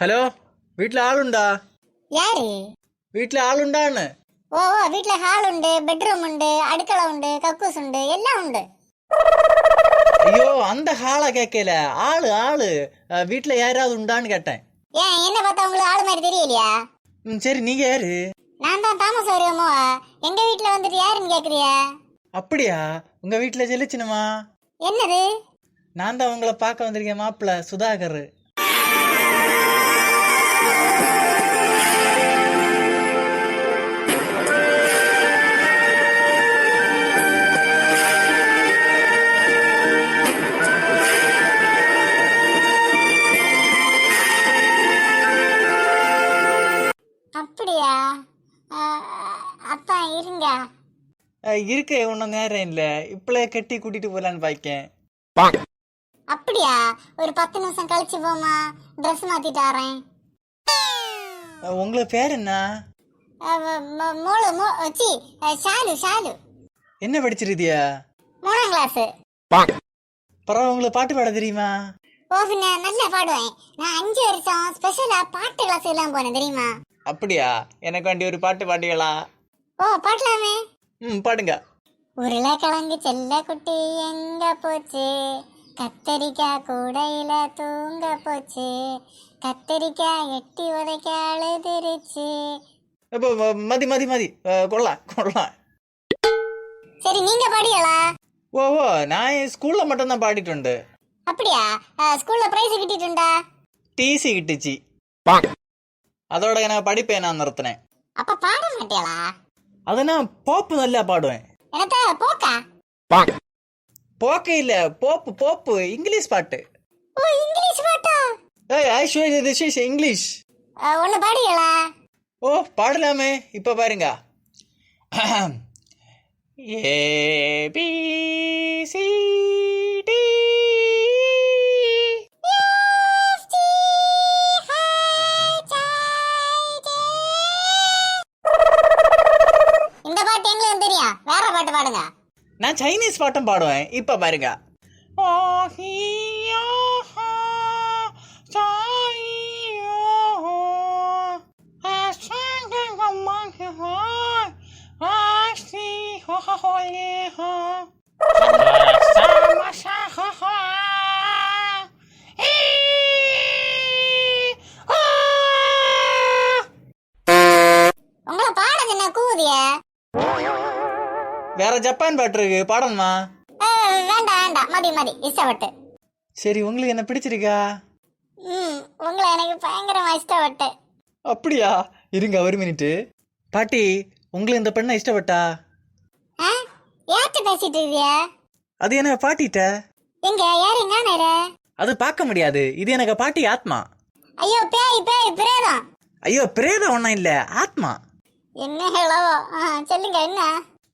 Hello വീട്ടിൽ ആളുണ്ടാ யாரு വീട്ടിൽ ആളുണ്ടാന്ന് ஓ ஓ வீட்ல ஹால் உண்டு பெட்ரூம் உண்டு அடுக்களை உண்டு கக்கூஸ் உண்டு எல்லாம் உண்டு അയ്യോ അന്ത ഹാളാ കേക്കല ആള് ആള് ആ, വീട്ടിലെ யாராவது உண்டான்னு கேட்டேன் ஏன் என்ன பார்த்தா உங்களுக்கு ஆளு மாதிரி தெரியலையா ம், சரி நீங்க யாரு நான் தான் தாமஸ் வருவோமோ எங்க வீட்ல வந்துட்டு யாருன்னு கேக்குறிய அப்படியா உங்க வீட்டுல ஜெலிச்சினுமா என்னது நான் தான் உங்களை பார்க்க வந்திருக்கேன் மாப்பிள்ள சுதாகர் இருக்க ஒன்றும் நேரம் இல்லை. இப்பளே கட்டி கூட்டிட்டு போலான்னு பாய்க்கேன் அப்படியா? ஒரு பத்து நிமிஷம் கழிச்சு போமா ட்ரெஸ் மாத்திட்டு வரேன். உங்களுக்கு பேர் என்ன? மூளு மூ சி ஷாலு ஷாலு. என்ன படிச்சிருதியா மூணாம் கிளாஸ் பரவாயில்ல உங்களுக்கு பாட்டு பாட தெரியுமா? ஓ பின்ன நல்லா பாடுவேன். நான் அஞ்சு வருஷம் ஸ்பெஷலா பாட்டு கிளாஸ் எல்லாம் போனேன் தெரியுமா? அப்படியா? எனக்கு வேண்டி ஒரு பாட்டு பாடிகளா ஓ பாடலாமே. ம் பாடுங்க. உருளைக்கிழங்கு செல்ல குட்டி எங்க போச்சு? கத்தரிக்காய் கூடையில தூங்க போச்சு. கத்தரிக்காய் எட்டி உதைக்க அழுதுருச்சு. இப்போ மதி மதி மதி. கொள்ளலாம் கொள்ளலாம். சரி நீங்க பாடியலா? ஓ ஓ நான் ஸ்கூல்ல மட்டும்தான் பாடிட்டு அப்படியா? அஹ், ஸ்கூல்ல பிரைஸ் கிட்டிட்டுண்டா? டிசி கிட்டுச்சு. அதோட நான் படிப்பேன் நான் நிறுத்தினேன். அப்ப பாட மாட்டியலா? அது நான் போப்பு நல்லா பாடுவேன். போக்கா? போக்கே இல்ல போப்பு போப்பு இங்கிலீஷ் பாட்டு. ஓ இங்கிலீஷ் பாட்டா? ஏய் ஐஸ்வர்யா திஸ் இஸ் இங்கிலீஷ் ஒண்ணு பாடியலா ஓ பாடலாமே இப்ப பாருங்க. ஏ பி சி இந்த பாட்டு தெரியும் வேற பாட்டு பாடுங்க. நான் சைனீஸ் பாட்டும் பாடுவேன். இப்ப பாருங்க. உங்களை வேற ஜப்பான் பாட்டு இருக்கு. பாடணுமா? வேண்டாம் வேண்டாம் மதி மதி. இஷ்டப்பட்டு. சரி உங்களுக்கு என்ன பிடிச்சிருக்கா? ம் உங்களை எனக்கு பயங்கரமா இஷ்டப்பட்டு. அப்படியா? இருங்க ஒரு மினிட்டு பாட்டி உங்களுக்கு இந்த பெண்ணை இஷ்டப்பட்டா? ஆ? யார்கிட்ட பேசிட்டு இருக்கிய? அது என்ன பாட்டிட்ட. எங்க யாரு எங்க அது பார்க்க முடியாது. இது எனக்கு பாட்டி ஆத்மா. ஐயோ பேய் பேய் பிரேதம். ஐயோ பிரேதம் ஒன்றும் இல்லை. ஆத்மா. என்ன ஹலோ சொல்லுங்க என்ன?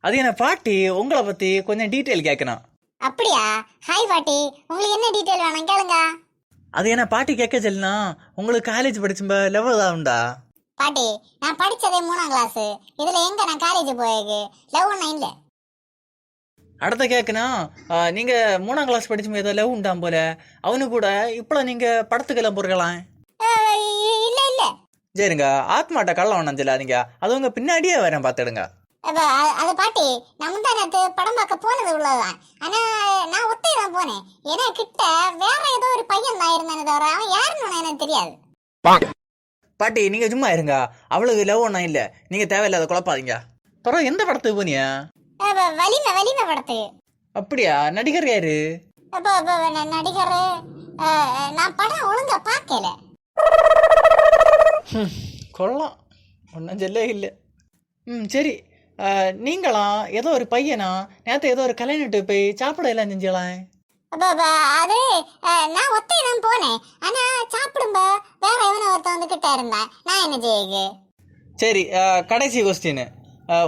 அது என்ன பாட்டி உங்களை பத்தி கொஞ்சம் டீட்டெயில் கேட்கணும் அப்படியா? ஹாய் பாட்டி. உங்களுக்கு என்ன டீட்டெயில் வேணும்? கேளுங்க. அது என்ன பாட்டி கேட்க சொல்லுனா உங்களுக்கு காலேஜ் படிச்சும்ப லெவல் உண்டா பாட்டி நான் படிச்சதே மூணாம் கிளாஸ் இதுல எங்க நான் காலேஜ் போயிருக்கு லவ் ஒன்றும் இல்லை? அடுத்த கேட்கணும் நீங்க மூணாம் கிளாஸ் படிச்சும்ப ஏதோ லவ் உண்டாம் போல. அவனு கூட இப்போ நீங்க படத்துக்கெல்லாம் பொறுக்கலாம் இல்ல இல்ல. சரிங்க. ஆத்மாட்ட கள்ள ஒன்றும் சொல்லாதீங்க. அது உங்க பின்னாடியே வரேன் அ- அது பாட்டி நான் முந்தா நேத்து படம் பார்க்க போனது உள்ளதுதான். ஆனா நான் ஒத்தை தான் போனேன். ஏன்னா கிட்ட வேற ஏதோ ஒரு பையன் தான் இருந்தானே தவிர அவன் யாருன்னு எனக்கு தெரியாது. பாட்டி நீங்க சும்மா இருங்க. அவளுக்கு லவ் ஒன்றும் இல்லை. நீங்க தேவையில்லாத குழப்பாதீங்க. பரவாயில்ல எந்த படத்துக்கு போனியா? அப்ப வலிமை வலிமை படத்து. அப்படியா? நடிகர் யாரு? அப்ப அப்ப ந- நடிகர் நான் படம் ஒழுங்கா பார்க்கல. கொள்ளலாம் ஒன்றும் சொல்ல இல்லை. ம் சரி. நீங்களாம் ஏதோ ஒரு பையனா? நேற்று ஏதோ ஒரு கல்யாணிட்டு போய் சாப்பிட எல்லாம் செஞ்சலாம் அது நான் ஒத்தை தான் போனேன். ஆனா சாப்பிடும்ப வேற எவனோ ஒருத்தன் வந்து கிட்ட இருந்தான். நான் என்ன செய்யுது சரி கடைசி கொஸ்டின்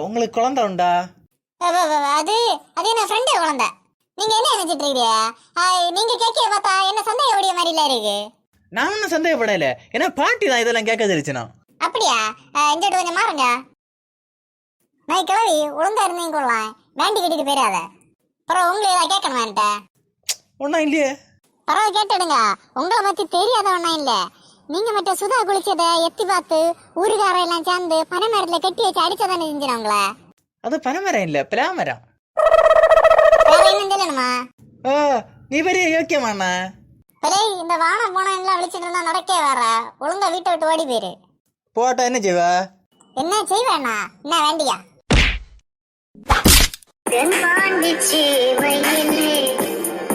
உங்களுக்கு குழந்தை உண்டா? அது அது என்ன ஃப்ரெண்டு குழந்தை. நீங்க என்ன நினைச்சிட்டு இருக்கீங்க? நீங்க கேட்க பார்த்தா என்ன சந்தேகப்படிய மாதிரி இல்ல இருக்கு. நான் ஒன்றும் சந்தேகப்படல. ஏன்னா பாட்டி தான் இதெல்லாம் கேட்க தெரிச்சுனா அப்படியா? இங்கிட்டு கொஞ்சம் மாறுங்க. நான் கிளவி ஒழுங்கா இருந்தீங்க கொள்ளலாம் வேண்டி கட்டிட்டு போயிடாத. அப்புறம் உங்களை ஏதாவது கேட்கணும் என்கிட்ட? ஒன்றும் இல்லையே. பரவாயில்ல கேட்டுடுங்க. உங்களை பத்தி தெரியாத ஒன்றும் இல்ல. நீங்க மட்டும் சுதா குளிச்சத எத்தி பார்த்து ஊருக்கார எல்லாம் சேர்ந்து பனை மரத்துல கட்டி வச்சு அடிச்சதானே செஞ்சிடும் உங்களை? அது பனைமரம் இல்லை பிளாமரம் வேற என்ன சொல்லணுமா? ஓ நீ பெரிய யோக்கியமாண்ணா பிள்ளை இந்த வானம் போன எல்லாம் விழிச்சிட்டு இருந்தா நடக்கே வேற. ஒழுங்கா வீட்டை விட்டு ஓடி போயிரு. போட்டா என்ன செய்வ? என்ன செய்வேண்ணா? என்ன வேண்டியா? தென்பாண்டி சேவையிலே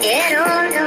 தேரோடும்